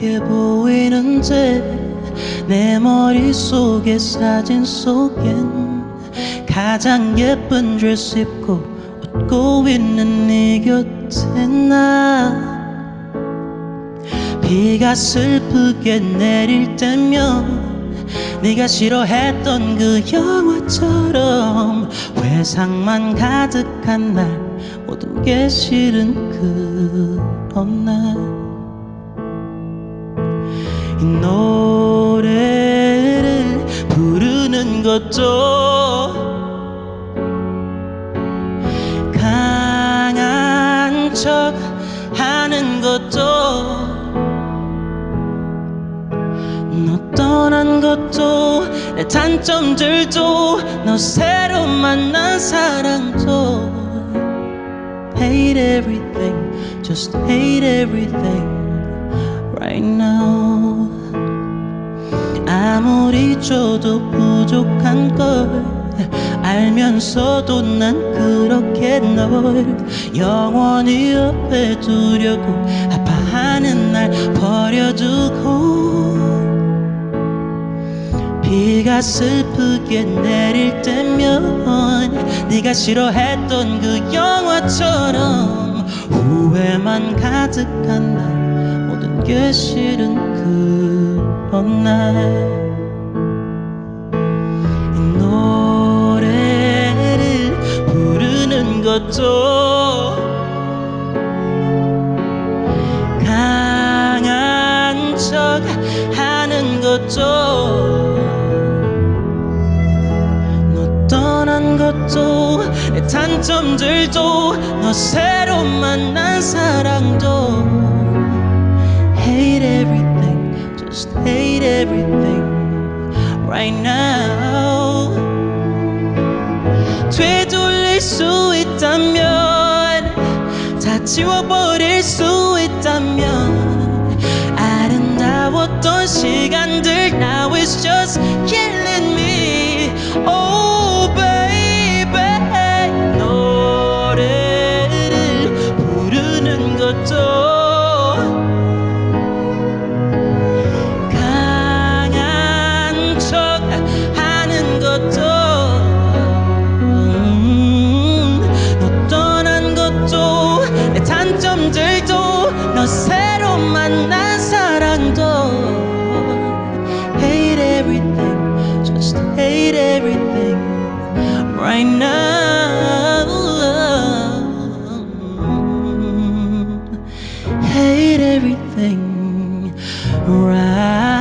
행복해 보이는데 내 머릿속의 사진 속엔 가장 예쁜 드레스 입고 웃고 있는 네 곁에 나. 비가 슬프게 내릴 때면 네가 싫어했던 그 영화처럼 회상만 가득한 날 모든 게 싫은 그 것도 강한 척 하는 것도 너 떠난 것도 내 단점들도 너 새로 만난 사랑도 Hate everything, just hate everything right now 아무리 줘도 부족한 걸 알면서도 난 그렇게 널 영원히 옆에 두려고 아파하는 날 버려두고 비가 슬프게 내릴 때면 네가 싫어했던 그 영화처럼 후회만 가득한 날 모든 게 싫은 그 런날이 노래를 부르는 것도 강한 척 하는 것도 너 떠난 것도 내 단점들도 너 새로 만난 사랑도 Hate everything, everything right now 되돌릴 수 있다면 다 지워버릴 수 있다면 아름다웠던 시간들 Now it's just killing me Oh baby 노래를 부르는 것도 right now Hate everything right